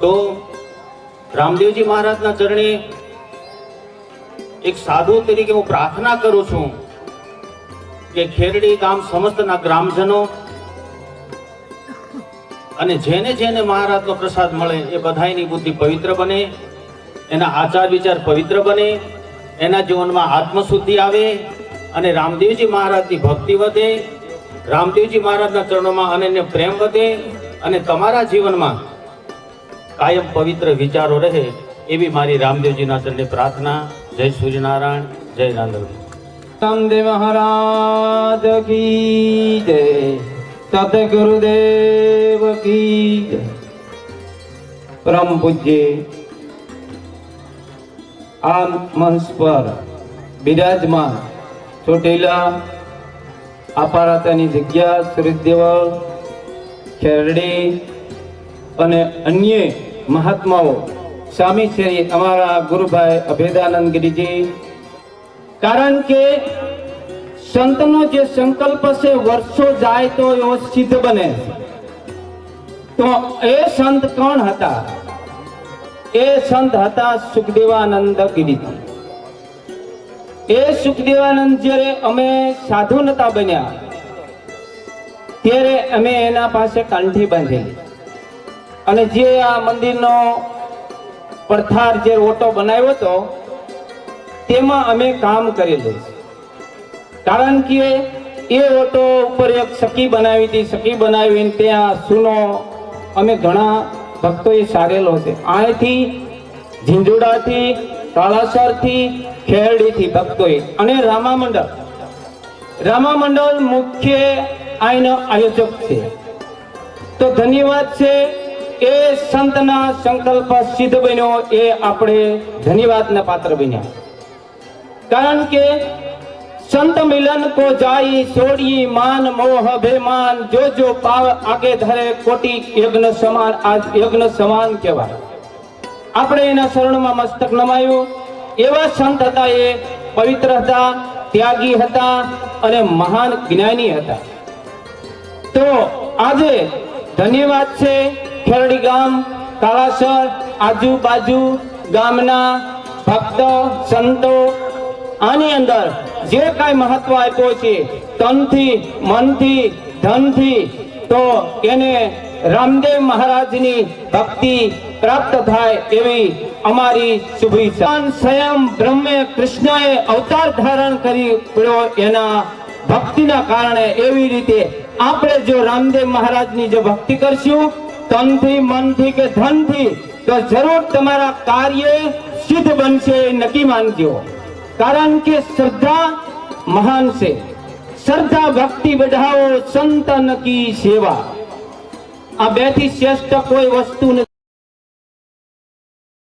તો રામદેવજી મહારાજના ચરણે એક સાધુ તરીકે હું પ્રાર્થના કરું છું કે ખેરડી ગામ સમસ્તના ગ્રામજનો અને જેને જેને મહારાજનો પ્રસાદ મળે એ બધાયની બુદ્ધિ પવિત્ર બને, એના આચાર વિચાર પવિત્ર બને, એના જીવનમાં આત્મશુદ્ધિ આવે અને રામદેવજી મહારાજની ભક્તિ વધે, રામદેવજી મહારાજના ચરણોમાં અનન્ય પ્રેમ વધે અને તમારા જીવનમાં કાયમ પવિત્ર વિચારો રહે એવી મારી રામદેવજીના ચરણે પ્રાર્થના. જય સૂર્યનારાયણ, જય નાંદવ રામદેવ મહારાજ કી જય. સદગુરુદેવ કી જય. પરમ પૂજ્ય આ મંચ પર બિરાજમાન ચોટેલા આપારાતાની જગ્યા સુરતદેવળ ખેરડી અને અન્ય મહાત્માઓ, સ્વામી શ્રી અમારા ગુરુભાઈ અભેદાનંદ ગિરિજી કારણ કે સંતનો જે સંકલ્પ છે, વર્ષો જાય તો એવો સિદ્ધ બને. તો એ સંત કોણ હતા? એ સંત હતા સુખદેવાનંદ ગિરિજી. એ સુખદેવાનંદ જ્યારે અમે સાધુ નતા બન્યા, ત્યારે અમે એના પાસે કાંઠી બાંધેલી. અને જે આ મંદિરનો પડથાર જે ઓટો બનાવ્યો હતો, તેમાં અમે કામ કરેલું કારણ કે એ ઓટો ઉપર એક સખી બનાવી હતી, સખી બનાવીને ત્યાં સુનો અમે ઘણા ભક્તોએ સારેલો છે. અહીંથી ઝીંઝુડાથી, કાળાસરથી, ખેરડીથી ભક્તોએ અને રામા મંડળ રામા મંડળ મુખ્ય આઈનો આયોજક છે. તો ધન્યવાદ છે એ સંતના સંકલ્પ સિદ્ધ બન્યો, એ આપણે ધન્યવાદના પાત્ર બન્યા. કારણ કે સંત મિલન કો જાઈ છોડી માન, મોહ બેમાન જો જો પાવ આગે ધરે, કોટી યજ્ઞ સમાન, આજ યજ્ઞ સમાન કહેવાય. આપણે એના શરણમાં મસ્તક નમાયું. એવા સંત હતા એ, પવિત્ર હતા, ત્યાગી હતા અને મહાન જ્ઞાની હતા. તો આજે ધન્યવાદ છે. ખેરડી ગામ કાળાસર આજુબાજુ ગામના ભક્તો, સંતો, આની અંદર જે કાંઈ મહત્વ આપ્યો છે, તનથી, મનથી, ધનથી, તો એને રામદેવ મહારાજની ભક્તિ પ્રાપ્ત થાય એવી અમારી શુભેચ્છા. સ્વયં બ્રહ્મે કૃષ્ણએ અવતાર ધારણ કરી પડ્યો એના ભક્તિના કારણે એવી રીતે આપણે જો રામદેવ મહારાજની જો ભક્તિ કરશું તનથી, મનથી કે ધનથી, તો જરૂર તમારા કાર્ય સિદ્ધ બનશે નક્કી માનજો. કારણ કે શ્રદ્ધા મહાન છે. શ્રદ્ધા ભક્તિ બઢાવો સંતન કી સેવા. આ બેથી શ્રેષ્ઠ કોઈ વસ્તુ નથી.